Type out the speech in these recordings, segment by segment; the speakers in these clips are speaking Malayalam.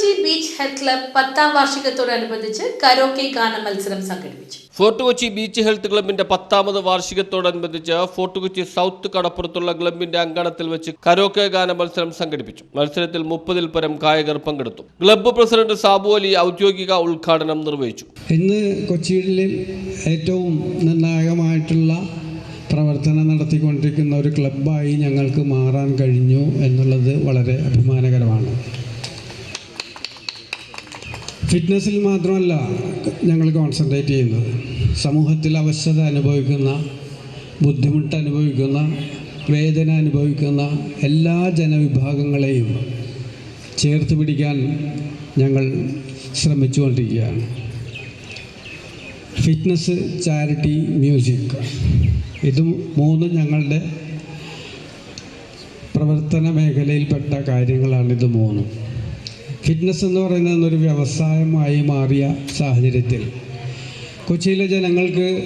Kochi beach health club പത്താം വാർഷികത്തോടനുബന്ധിച്ച് കരോക്കെ ഗാന മത്സരം സംഘടിപ്പിച്ചു. ഫോർട്ട് കൊച്ചി ബീച്ച് ഹെൽത്ത് ക്ലബിന്റെ പത്താമത് വാർഷികത്തോടനുബന്ധിച്ച് ഫോർട്ട് കൊച്ചി സൗത്ത് കടപ്പുറത്തുള്ള ക്ലബിന്റെ അങ്കണത്തിൽ വെച്ച് കരോക്കെ ഗാന മത്സരം സംഘടിപ്പിച്ചു. മത്സരത്തിൽ മുപ്പതിൽ പരം ഗായകർ പങ്കെടുത്തു. ക്ലബ്ബ് പ്രസിഡന്റ് സാബു അലി ഔദ്യോഗിക ഉദ്ഘാടനം നിർവഹിച്ചു. ഇന്ന് കൊച്ചിയിലെ ഏറ്റവും നിർണായകമായിട്ടുള്ള പ്രവർത്തനം നടത്തിക്കൊണ്ടിരിക്കുന്ന ഒരു ക്ലബ്ബായി ഞങ്ങൾക്ക് മാറാൻ കഴിഞ്ഞു എന്നുള്ളത് വളരെ അഭിമാനകരമാണ്. ഫിറ്റ്നസ്സിൽ മാത്രമല്ല ഞങ്ങൾ കോൺസെൻട്രേറ്റ് ചെയ്യുന്നത്. സമൂഹത്തിൽ അവശത അനുഭവിക്കുന്ന ബുദ്ധിമുട്ട് അനുഭവിക്കുന്ന വേദന അനുഭവിക്കുന്ന എല്ലാ ജനവിഭാഗങ്ങളെയും ചേർത്ത് പിടിക്കാൻ ഞങ്ങൾ ശ്രമിച്ചുകൊണ്ടിരിക്കുകയാണ്. ഫിറ്റ്നസ് ചാരിറ്റി മ്യൂസിക് ഇത് മൂന്നും ഞങ്ങളുടെ പ്രവർത്തന മേഖലയിൽപ്പെട്ട കാര്യങ്ങളാണ് ഇത് മൂന്നും. ഫിറ്റ്നസ് എന്ന് പറയുന്നത് ഒരു വ്യവസായമായി മാറിയ സാഹചര്യത്തിൽ കൊച്ചിയിലെ ജനങ്ങൾക്ക്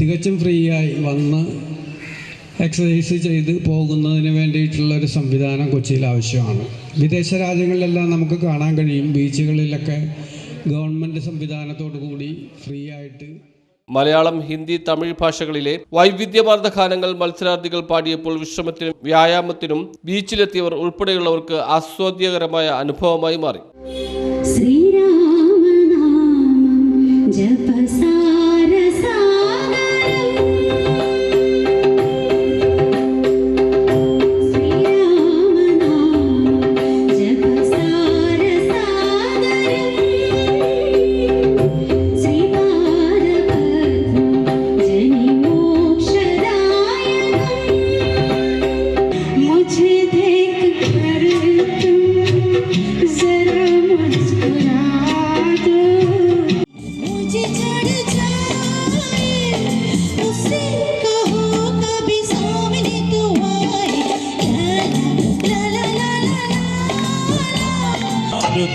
തികച്ചും ഫ്രീ ആയി വന്ന് എക്സസൈസ് ചെയ്ത് പോകുന്നതിന് വേണ്ടിയിട്ടുള്ള ഒരു സംവിധാനം കൊച്ചിയിൽ ആവശ്യമാണ്. വിദേശ രാജ്യങ്ങളിലെല്ലാം നമുക്ക് കാണാൻ കഴിയും. ബീച്ചുകളിലൊക്കെ ഗവൺമെന്റ് സംവിധാനത്തോടു കൂടി ഫ്രീ ആയിട്ട് മലയാളം ഹിന്ദി തമിഴ് ഭാഷകളിലെ വൈവിധ്യമാർന്ന ഗാനങ്ങൾ മത്സരാർത്ഥികൾ പാടിയപ്പോൾ വിശ്രമത്തിനും വ്യായാമത്തിനും ബീച്ചിലെത്തിയവർ ഉൾപ്പെടെയുള്ളവർക്ക് ആസ്വാദ്യകരമായ അനുഭവമായി മാറി.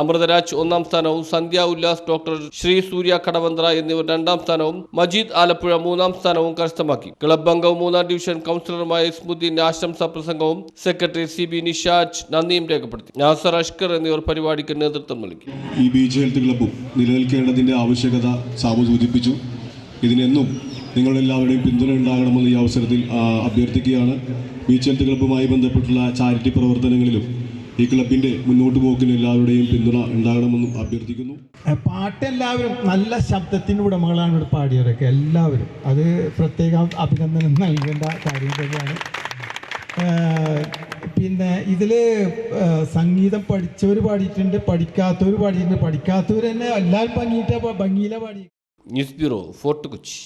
അമൃതരാജ് ഒന്നാം സ്ഥാനവും സന്ധ്യ ഉല്ലാസ് ഡോക്ടർ ശ്രീ സൂര്യ കടവന്ത്ര എന്നിവർ രണ്ടാം സ്ഥാനവും മജീദ് ആലപ്പുഴ മൂന്നാം സ്ഥാനവും കരസ്ഥമാക്കി. ക്ലബ് അംഗവും മൂന്നാം ഡിവിഷൻ കൗൺസിലറുമായ ഇസ്മുദ്ദീന്റെ ആശംസാ പ്രസംഗവും സെക്രട്ടറി സി ബി നിഷാജ് നന്ദിയും രേഖപ്പെടുത്തി. നാസർ അഷ്കർ എന്നിവർ പരിപാടിക്ക് നേതൃത്വം നൽകി. ഈ ബീച്ച് ഹെൽത്ത് ക്ലബും നിലനിൽക്കേണ്ടതിന്റെ ആവശ്യകത സാബു സൂചിപ്പിച്ചു. ഇതിനെന്നും നിങ്ങളെല്ലാവരുടെയും പിന്തുണ ഉണ്ടാകണമെന്ന് ഈ അവസരത്തിൽ അഭ്യർത്ഥിക്കുകയാണ്. ബീച്ച് ഹെൽത്ത് ക്ലബ്ബുമായി ബന്ധപ്പെട്ടുള്ള ചാരിറ്റി പ്രവർത്തനങ്ങളിലും ഈ ക്ലബിന്റെ മുന്നോട്ട് പോക്കിന് എല്ലാവരുടെയും പിന്തുണ ഉണ്ടാകണമെന്നും അഭ്യർത്ഥിക്കുന്നു. പാട്ട് എല്ലാവരും നല്ല ശബ്ദത്തിന്റെ ഉടമകളാണ് ഇവിടെ പാടിയവരൊക്കെ എല്ലാവരും. അത് പ്രത്യേക അഭിനന്ദനം നൽകേണ്ട കാര്യം തന്നെയാണ്. പിന്നെ ഇതിൽ സംഗീതം പഠിച്ചവർ പാടിയിട്ടുണ്ട് പഠിക്കാത്തവർ പാടിയിട്ടുണ്ട് പഠിക്കാത്തവർ തന്നെ എല്ലാവരും ഭംഗിയിട്ട് ഭംഗിയില പാടി. News bureau Fort Kochi.